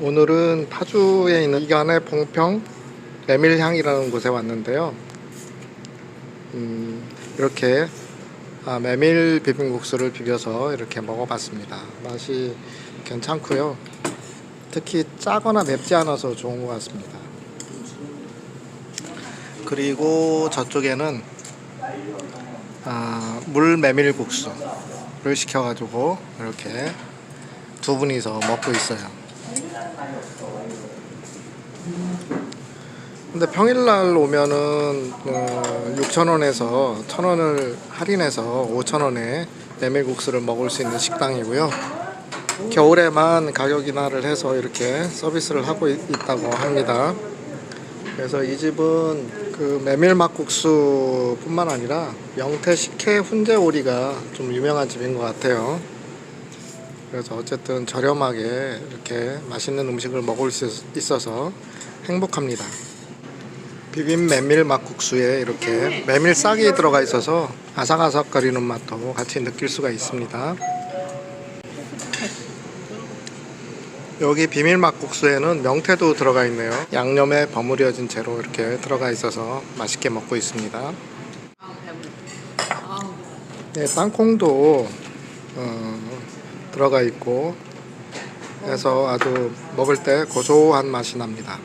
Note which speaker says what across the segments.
Speaker 1: 오늘은 파주에 있는 이간의 봉평 메밀향이라는 곳에 왔는데요. 음, 이렇게 아, 메밀 비빔국수를 비벼서 이렇게 먹어봤습니다. 맛이 괜찮고요. 특히 짜거나 맵지 않아서 좋은 것 같습니다. 그리고 저쪽에는 아, 물 메밀국수를 시켜가지고 이렇게 두 분이서 먹고 있어요. 근데 평일날 오면은 어, 6,000원에서 1,000원을 할인해서 5,000원에 메밀국수를 먹을 수 있는 식당이고요. 겨울에만 가격 인하를 해서 이렇게 서비스를 하고 있, 있다고 합니다. 그래서 이 집은 그 메밀막국수뿐만 아니라 명태 식혜 훈제오리가 좀 유명한 집인 것 같아요. 그래서 어쨌든 저렴하게 이렇게 맛있는 음식을 먹을 수 있어서 행복합니다. 비빔 메밀 막국수에 이렇게 메밀 싹이 들어가 있어서 아삭아삭 거리는 맛도 같이 느낄 수가 있습니다. 여기 비밀 막국수에는 명태도 들어가 있네요. 양념에 버무려진 채로 이렇게 들어가 있어서 맛있게 먹고 있습니다. 네, 땅콩도 어, 들어가 있고 해서 아주 먹을 때 고소한 맛이 납니다.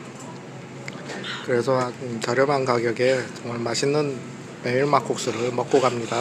Speaker 1: 그래서 저렴한 가격에 정말 맛있는 메밀 막국수를 먹고 갑니다.